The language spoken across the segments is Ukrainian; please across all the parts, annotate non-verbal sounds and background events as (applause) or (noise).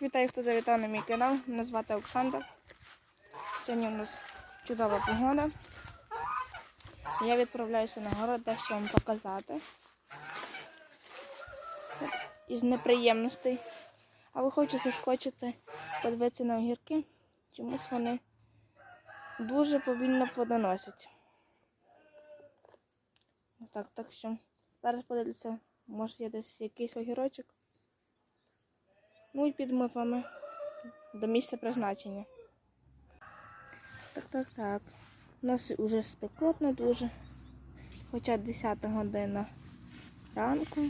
Всіх вітаю, хто завітав на мій канал. Мене звати Олександр. Сьогодні у нас чудова погода. Я відправляюся на город, дещо вам показати. Із неприємностей. Але хочу заскочити, подивитися на огірки. Чомусь вони дуже повільно плодоносять. Так, так що зараз подивлюся, може є десь якийсь огірочок. Ну і підемо з вами до місця призначення. Так, так, так. У нас вже спекотно дуже. Хоча 10 година ранку.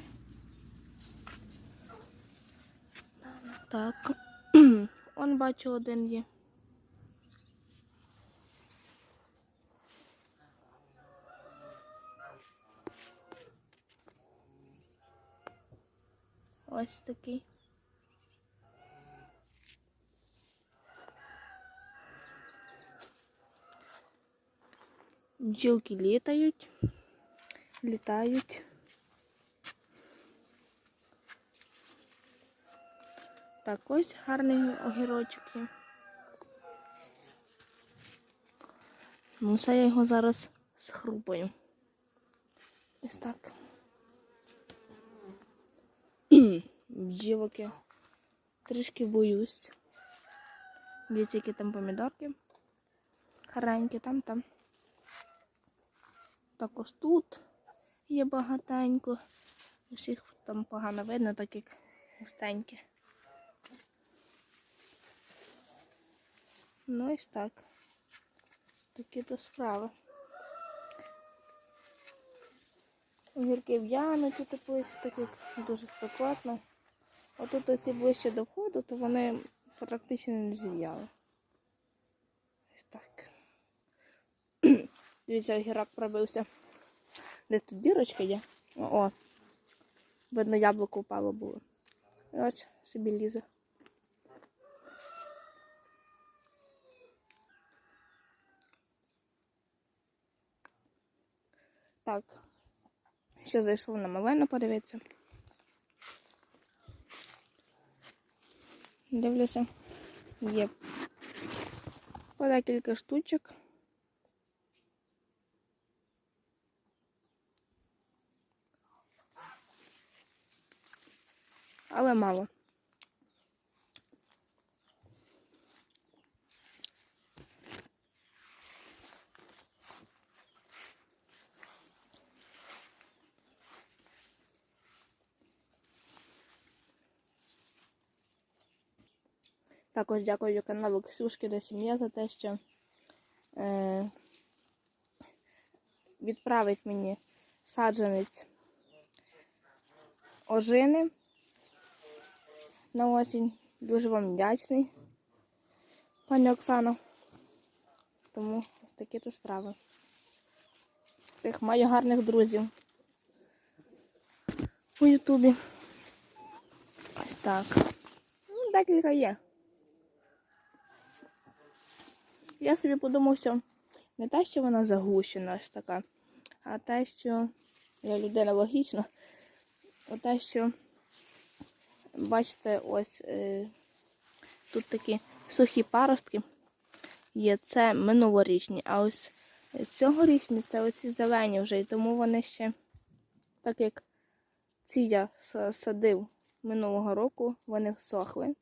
Так. (clears throat) Он бачу один є. Ось такий. Бджілки літають, літають. Так, ось гарний огірочок є. Ну, це я його зараз схрупаю. Ось так. (clears throat) Бджілок трішки боюсь. Дивіться, там помідорки. Гарненькі там там. Також тут є багатенько. Їх там погано видно, так як густенькі. Ну ось так. Такі то справи. Огірки в'януть у теплиці, так як дуже спекотно. Отут оці ближче до входу, то вони практично не зів'яли. Ось так. Дивіться, огірок пробився. Десь тут дірочка є. О, о. Видно, яблуко впало було. І ось собі лізе. Так. Ще зайшов на малину подивитися. Дивлюся. Є по декілька штучок. Але мало. Також дякую каналу Ксюшки та сім'я за те, що е, відправить мені саджанець ожини на осінь. Дуже вам вдячний, пані Оксано. Тому ось такі то справи. Тих маю гарних друзів у Ютубі. Ось так. Ну, декілька є. Я собі подумав, що не те, що вона загущена ось така, а те, що я людина логічна, а те, що, бачите, ось е, тут такі сухі паростки є, це минулорічні, а ось цьогорічні це оці зелені вже, і тому вони ще, так як ці я садив минулого року, вони всохли,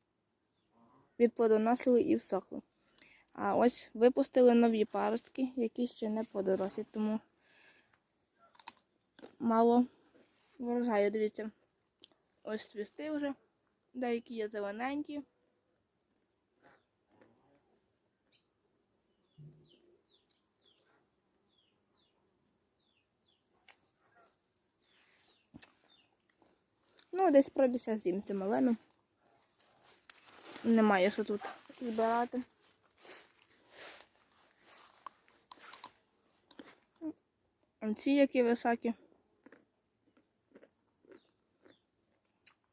відплодоносили і всохли. А ось випустили нові паростки, які ще не подорослі, тому мало врожаю. Дивіться, ось цвісти вже, деякі є зелененькі. Ну, десь пройдуся з'їм цю малину. Немає що тут збирати. Ці які високі.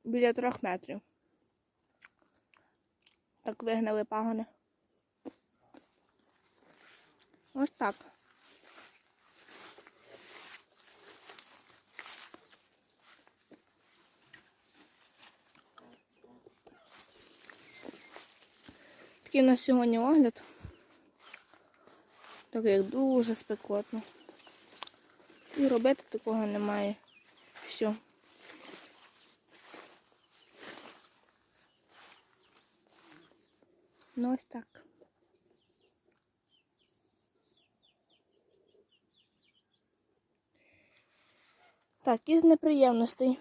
Біля трьох метрів. Так вигнали пагони. Ось так. такий на сьогодні огляд. Так як дуже спекотно. І робити такого немає. Все. Ну ось так. Так, із неприємностей.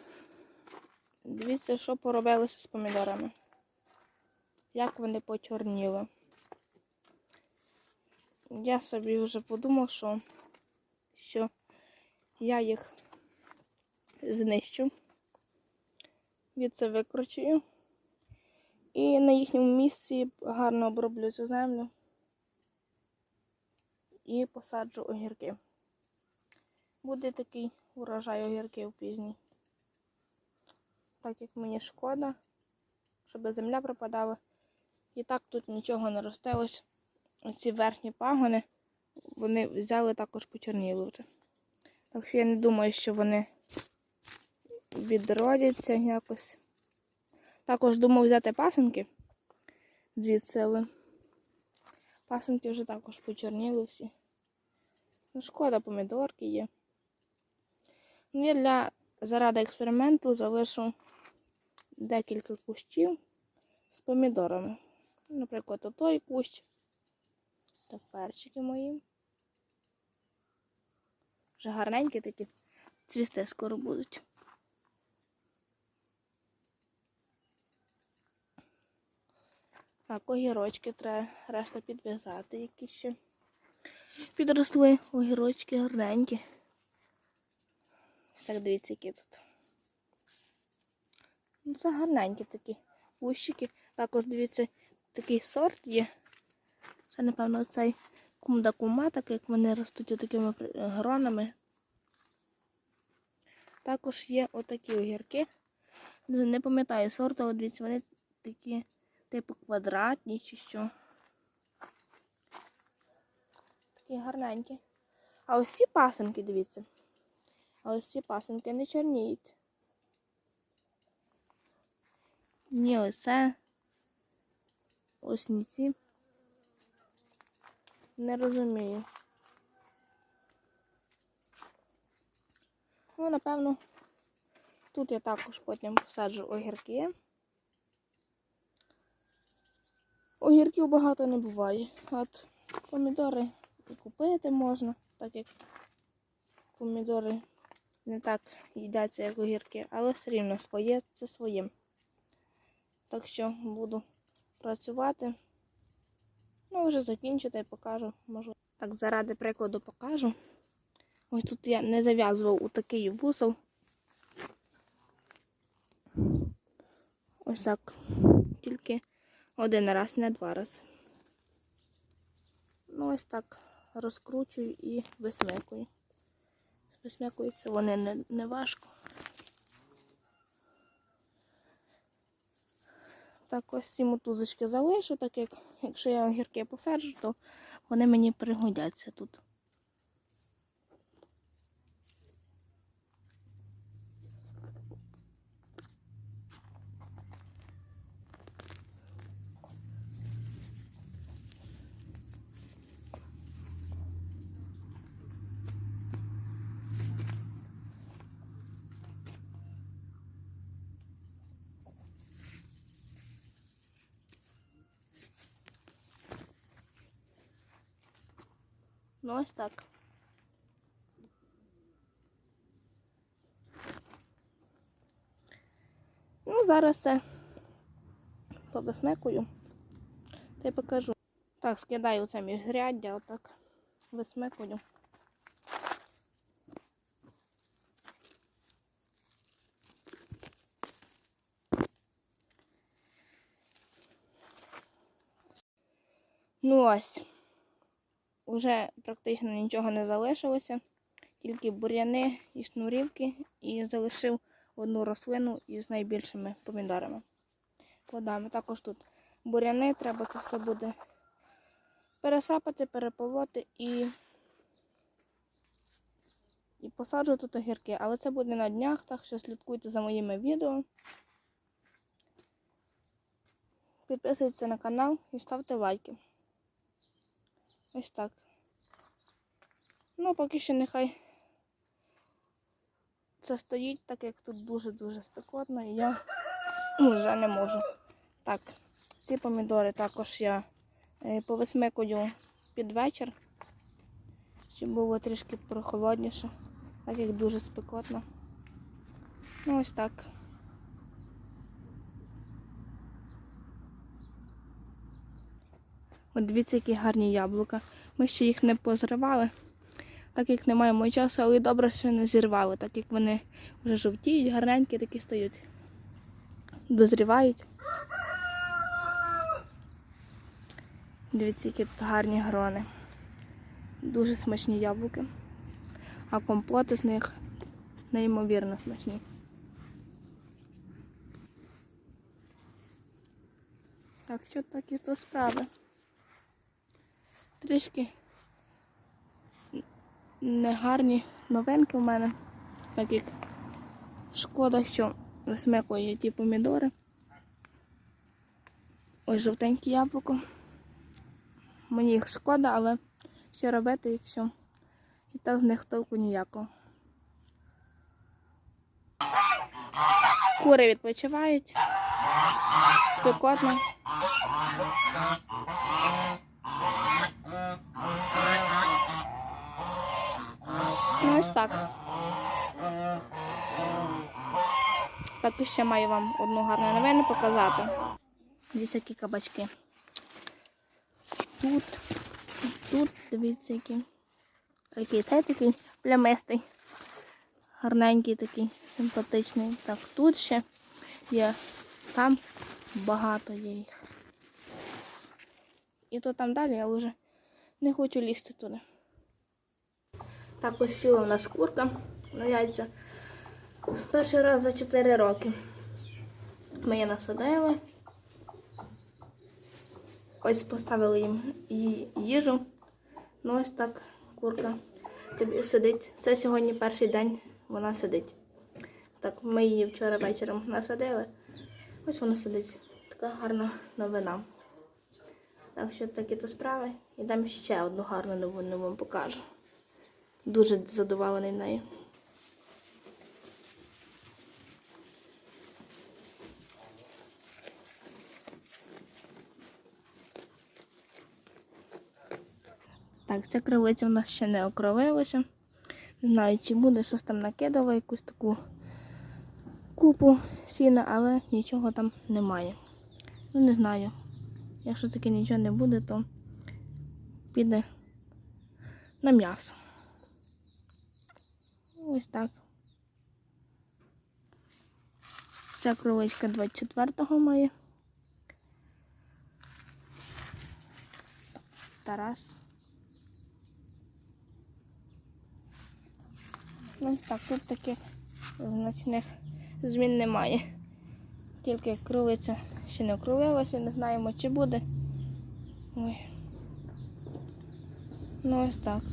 Дивіться, що поробилося з помідорами. Як вони почорніли. Я собі вже подумав, що, що я їх знищу. Від це викручую. І на їхньому місці гарно оброблю цю землю і посаджу огірки. Буде такий урожай огірків пізній. Так як мені шкода, щоб земля пропадала. І так тут нічого не росте. Ось ці верхні пагони, вони взяли також почорніли вже. Так що я не думаю, що вони відродяться якось. Також думав взяти пасенки звідси, пасенки вже також почорніли всі. Ну, шкода, помідорки є. Ну, я для заради експерименту залишу декілька кущів з помідорами. Наприклад, отой кущ та перчики мої. Вже гарненькі такі цвісти скоро будуть. Так, огірочки треба решта підв'язати, які ще підросли огірочки гарненькі. Ось так дивіться, які тут. Ну, це гарненькі такі кущики. Також дивіться, такий сорт є. Це, напевно, цей кумда-кума, так як вони ростуть такими гронами. Також є отакі огірки. Не пам'ятаю сорту, дивіться, вони такі типу квадратні чи що. Такі гарненькі. А ось ці пасенки, дивіться. А ось ці пасенки не чорніють. Ні, оце. Ось ні ці. Не розумію. Ну, напевно, тут я також потім посаджу огірки. Огірків багато не буває. От помідори купити можна, так як помідори не так їдяться, як огірки, але все рівно своє це своє. Так що буду працювати. Ну, вже закінчу та покажу. Можу. Так, заради прикладу покажу. Ось тут я не зав'язував у такий вузол. Ось так. Тільки один раз, не два рази. Ну, ось так розкручую і висмикую. Висмикуються вони не, не важко. Так, ось ці мотузочки залишу, так як якщо я огірки посаджу, то вони мені пригодяться тут. Ну ось так. Ну, зараз це повисмикую та й покажу. Так, скидаю це міжряддя, отак висмикую. Ну ось. Уже практично нічого не залишилося, тільки бур'яни і шнурівки, і залишив одну рослину із найбільшими помідорами. Плодами. Також тут бур'яни, треба це все буде пересапати, переполоти і і посаджу тут огірки. Але це буде на днях, так що слідкуйте за моїми відео. підписуйтесь на канал і ставте лайки. Ось так. Ну, поки що нехай це стоїть, так як тут дуже-дуже спекотно, і я вже не можу. Так, ці помідори також я е, повисмикую під вечір, щоб було трішки прохолодніше, так як дуже спекотно. Ну, ось так. От дивіться, які гарні яблука. Ми ще їх не позривали, так як не маємо часу, але добре, що не зірвали, так як вони вже жовтіють, гарненькі такі стають. Дозрівають. Дивіться, які тут гарні грони. Дуже смачні яблуки. А компоти з них неймовірно смачні. Так, що такі то справи? Трішки негарні новинки в мене. Так як шкода, що висмикує ті помідори. Ось жовтеньке яблуко. Мені їх шкода, але що робити, якщо і так з них толку ніякого. Кури відпочивають. Спекотно. Ну ось так. Так ще маю вам одну гарну новину показати. Дивіться, які кабачки. Тут, тут, дивіться, які. Такий цей такий плямистий. Гарненький такий, симпатичний. Так, тут ще є. Там багато є їх. І то там далі я вже не хочу лізти туди. Так ось сіла в нас курка на яйця. Перший раз за 4 роки. Ми її насадили. Ось поставили їм їжу. Ну ось так курка тобі сидить. Це сьогодні перший день вона сидить. Так, ми її вчора вечором насадили. Ось вона сидить. Така гарна новина. Так що такі то справи. І дам ще одну гарну новину вам покажу. Дуже задоволений нею. Так, ця крилиця в нас ще не окровилася. Не знаю, чи буде щось там накидало, якусь таку купу сіна, але нічого там немає. Ну, не знаю. Якщо таке нічого не буде, то піде на м'ясо. Ось так. Ця кроличка 24-го має. Тарас. Ну, Ось так, тут таких значних змін немає. Тільки кролиця ще не округлилася, не знаємо, чи буде. Ой. Ну ось так.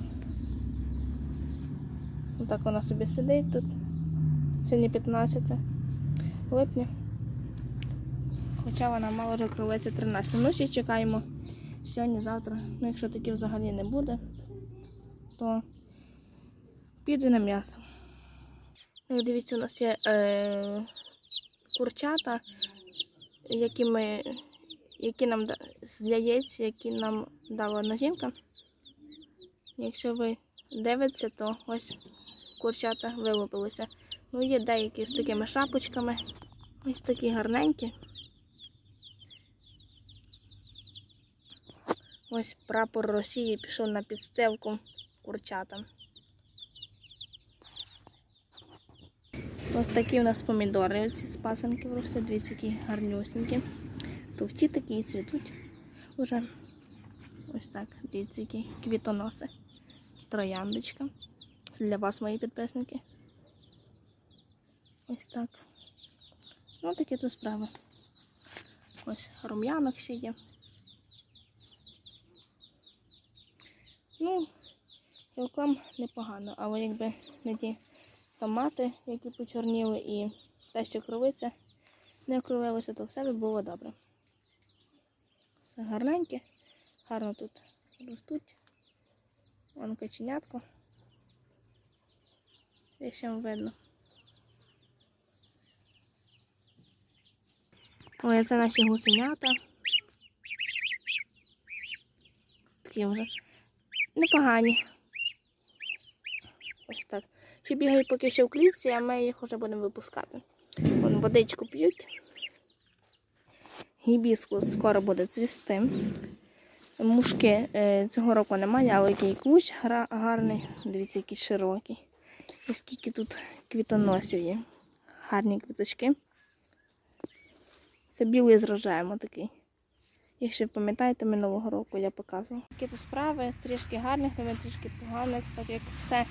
Отак вона собі сидить тут. Сьогодні 15 липня. Хоча вона мала вже кролиця 13. Ну, ще чекаємо сьогодні, завтра. Ну, якщо таки взагалі не буде, то піде на м'ясо. Як дивіться, у нас є е, курчата, які, ми, які нам з яєць, які нам дала одна жінка. Якщо ви дивитеся, то ось курчата вилупилися. Ну, є деякі з такими шапочками. Ось такі гарненькі. Ось прапор Росії пішов на підстилку курчатам. Ось такі у нас помідори. Оці з пасенки просто дивіться, які гарнюсінькі. Товсті такі і цвітуть уже. Ось так, дивіться, які квітоноси. Трояндочка. Для вас, мої підписники. Ось так. Ну, такі тут справи. Ось рум'янок ще є. Ну, цілком непогано, але якби не ті томати, які почорніли, і те, що кровиця не окровилося, то все би було добре. Все гарненьке, гарно тут ростуть. Вон каченятко. Якщо вам видно. Ой, це наші гусенята. Такі вже непогані. Ось так. Ще бігають поки що в клітці, а ми їх вже будемо випускати. Вон водичку п'ють. Гібіскус скоро буде цвісти. Мушки е, цього року немає, але який гра- гарний. Дивіться, який широкий. І скільки тут квітоносів є. Гарні квіточки. Це білий з рожаєм такий. Якщо пам'ятаєте, минулого року я показувала. Які тут справи, трішки гарних, новин трішки поганих, так як все,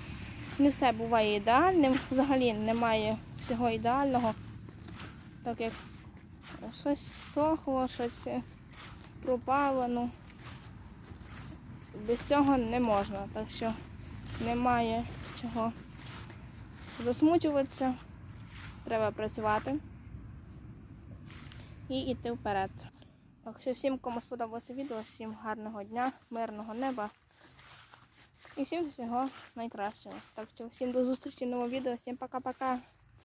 не все буває ідеальним. Взагалі немає всього ідеального. Так як щось сохло, щось пропало. Ну, без цього не можна. Так що немає чого засмучуватися. Треба працювати і йти вперед. Так що всім, кому сподобалося відео, всім гарного дня, мирного неба і всім всього найкращого. Так що всім до зустрічі в новому відео. Всім пока-пока.